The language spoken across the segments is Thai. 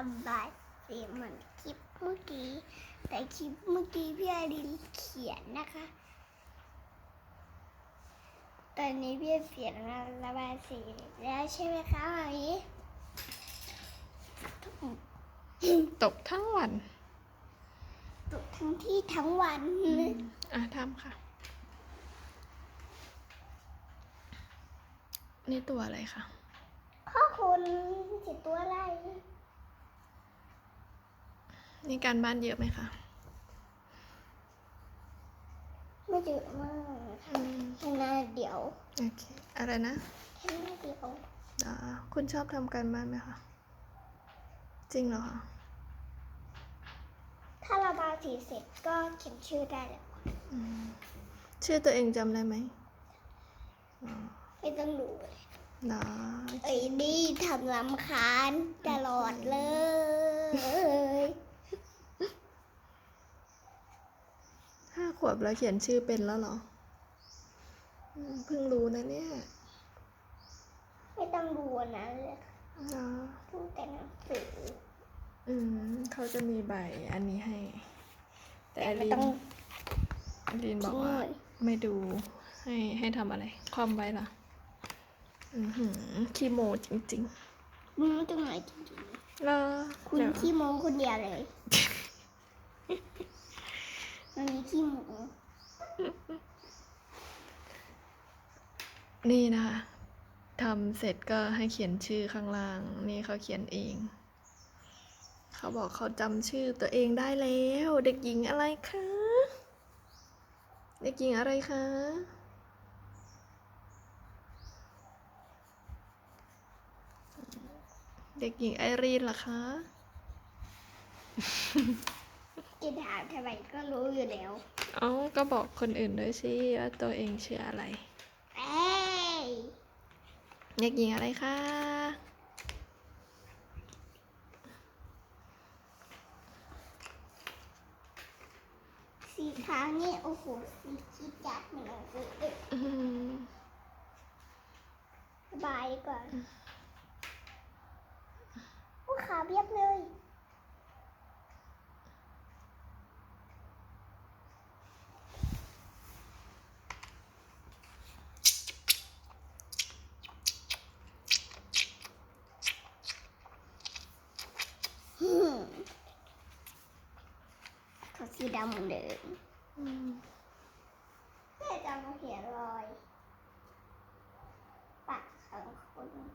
ระบายสีเหมือนคลิปเมื่อกี้ แต่คลิปเมื่อกี้พี่อารินเขียนนะคะ ตอนนี้พี่เขียนระบายสีแล้วใช่ไหมคะหมอมีตกทั้งวัน ตกทั้งที่ทั้งวันอะทำค่ะ นี่ตัวอะไรคะข้อคุณจิตตัวอะไร นี่การบ้านเยอะไหมคะไม่เยอะมากอืมแค่หน้าเดียวโอเคอะไรนะแค่หน้าเดียวอ่าคุณชอบทำการบ้านไหมคะจริงเหรอคะถ้าระบายสีเสร็จก็เขียนชื่อได้แล้วอืมชื่อตัวเองจำได้ไหมอ๋อไม่ต้องดูเลยนะไอ้นี่ทำลำคาญตลอดเลย ห้า ขวบแล้วเขียนชื่อเป็นแล้วเหรออืมเพิ่งรู้นะเนี่ย ไม่ต้องดูอันนั้นเลยค่ะนะดูแต่หนังสืออืมเขาจะมีใบอันนี้ให้ แต่แต่อไม่ลีนต้องอลีนบอกว่าทิ้งเลยไม่ดูให้ให้ทำอะไร ความไว้เหรออือหือขี้โมจริงมึงไม่ต้องไหนจริงๆแล้วๆคุณเดี๋ยวขี้โมคนเดียวเลย มันมีขี้โมนี่นะคะทำเสร็จก็ให้เขียนชื่อข้างล่าง นี่เขาเขียนเอง เขาบอกเขาจำชื่อตัวเองได้แล้ว เด็กหญิงอะไรคะ เด็กหญิงอะไรคะเด็กหญิงไอรีนเหรอคะ จะถามทำไมก็รู้อยู่แล้วเอ้าก็บอกคนอื่นด้วยสิว่าตัวเองชื่ออะไรเอ้ยเด็กหญิงอะไรคะสีขาวนี่โอ้โหสีคิดจัดเหมือนหนังสือเลยอืมสบายดีกว่าโอ้ขาวเรียบเลย อืม เขาสีดำเหมือนเดิมอืมแม่จะมาเขียนรอยปากของคนนี่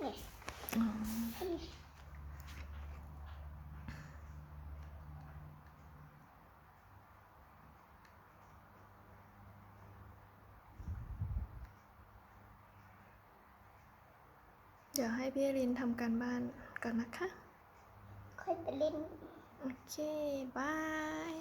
นี่ อ๋อ นี่ เดี๋ยวให้พี่ลินทำการบ้านก่อนนะคะ ค่อยไปเล่น โอเค บาย